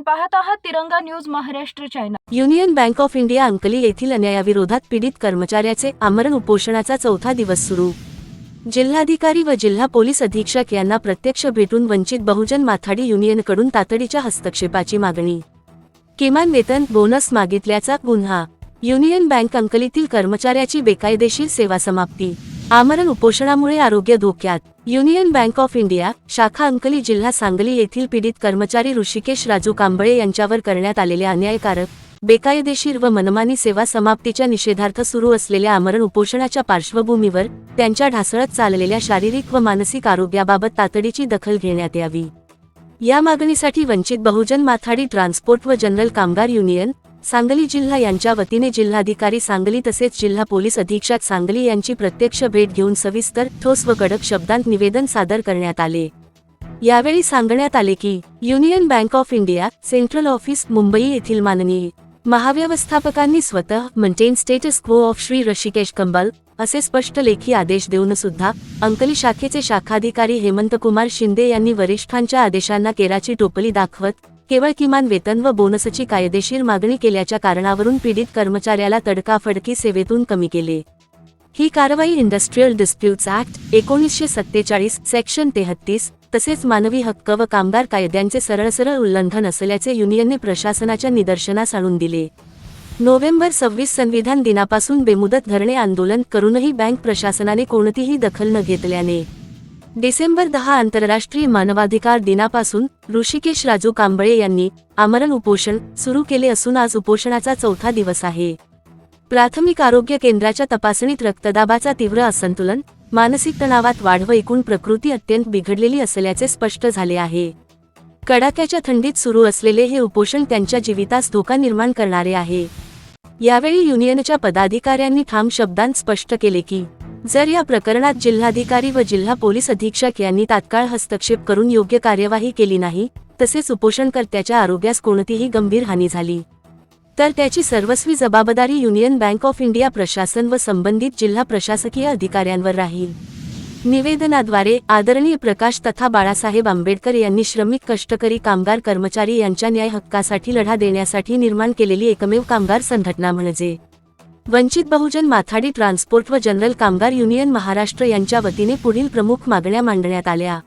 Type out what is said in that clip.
पाहत आहात Tiranga news Maharashtra channel. Union bank of India Ankali येथील अन्यायाविरोधात पीडित कर्मचाऱ्याचे आमरण उपोषणाचा चौथा दिवस सुरू. जिल्हाधिकारी व जिल्हा पोलीस अधीक्षक यांना प्रत्यक्ष भेटून वंचित बहुजन माथाडी युनियनकडून तातडीच्या हस्तक्षेपाची मागणी. किमान वेतन बोनस मागितल्याचा गुन्हा. युनियन बँक अंकलीतील कर्मचाऱ्याची बेकायदेशीर सेवा समाप्ती. आमरण उपोषणामुळे आरोग्य धोक्यात. युनियन बँक ऑफ इंडिया शाखा अंकली जिल्हा सांगली येथील पीडित कर्मचारी ऋषिकेश राजू कांबळे यांच्यावर करण्यात आलेल्या अन्यायकारक बेकायदेशीर व मनमानी सेवा समाप्तीच्या निषेधार्थ सुरू असलेल्या आमरण उपोषणाच्या पार्श्वभूमीवर त्यांच्या ढासळत चाललेल्या शारीरिक व मानसिक आरोग्याबाबत तातडीची दखल घेण्यात यावी. या मागणीसाठी वंचित बहुजन माथाडी ट्रान्सपोर्ट व जनरल कामगार युनियन सांगली जिल्हा यांच्या वतीने जिल्हाधिकारी सांगली तसेच जिल्हा पोलीस अधीक्षक सांगली यांची प्रत्यक्ष भेट घेऊन सविस्तर ठोस व कडक शब्दांत निवेदन सादर करण्यात आले. यावेळी सांगण्यात आले की union bank of India central office Mumbai येथील माननीय महाव्यवस्थापकांनी स्वतः maintain status quo of Shri Hrishikesh Kambal असे स्पष्ट लेखी आदेश देऊन सुद्धा अंकली शाखेचे शाखाधिकारी हेमंत कुमार शिंदे यांनी वरिष्ठांच्या आदेशांना केराची टोपली दाखवत केवळ किमान वेतन व बोनसची कायदेशीर मागणी केल्याच्या कारणावरून पीडित कर्मचाऱ्याला तडकाफडकी सेवेतून कमी केले. ही कारवाई इंडस्ट्रीयल डिस्प्यूट्स ऍक्ट एकोणीसशे सत्तेचाळीस सेक्शन तेहत्तीस तसेच मानवी हक्क व कामगार कायद्यांचे सरळ सरळ उल्लंघन असल्याचे युनियनने प्रशासनाच्या निदर्शनास आणून दिले. नोव्हेंबर सव्वीस संविधान दिनापासून बेमुदत धरणे आंदोलन करूनही बँक प्रशासनाने कोणतीही दखल न घेतल्याने डिसेंबर दहा आंतरराष्ट्रीय मानवाधिकार दिनापासून ऋषिकेश राजू कांबळे यांनी आमरण उपोषण सुरू केले असून आज उपोषणाचा चौथा दिवस आहे. प्राथमिक आरोग्य केंद्राच्या तपासणीत रक्तदाबाचा तीव्र असंतुलन मानसिक तणावात वाढ व एकूण प्रकृती अत्यंत बिघडलेली असल्याचे स्पष्ट झाले आहे. कडाक्याच्या थंडीत सुरू असलेले हे उपोषण त्यांच्या जीवितास धोका निर्माण करणारे आहे. यावेळी युनियनच्या पदाधिकाऱ्यांनी ठाम शब्दांत स्पष्ट केले की जर या प्रकरणात जिल्हाधिकारी व जिल्हा पोलीस अधीक्षक यांनी तात्काळ हस्तक्षेप करून योग्य कार्यवाही केली नाही तसेच उपोषणकर्त्याच्या आरोग्यास कोणतीही गंभीर हानी झाली. तर त्याची सर्वस्वी जबाबदारी युनियन बँक ऑफ इंडिया प्रशासन व संबंधित जिल्हा प्रशासकीय अधिकाऱ्यांवर राहील. निवेदनाद्वारे आदरणीय प्रकाश तथा बाळासाहेब आंबेडकर यांनी श्रमिक कष्टकरी कामगार कर्मचारी यांच्या न्याय हक्कासाठी लढा देण्यासाठी निर्माण केलेली एकमेव कामगार संघटना म्हणजे वंचित बहुजन माथाडी ट्रान्सपोर्ट व जनरल कामगार युनियन महाराष्ट्र यांच्या वतीने पुढील प्रमुख मागण्या मांडण्यात आल्या.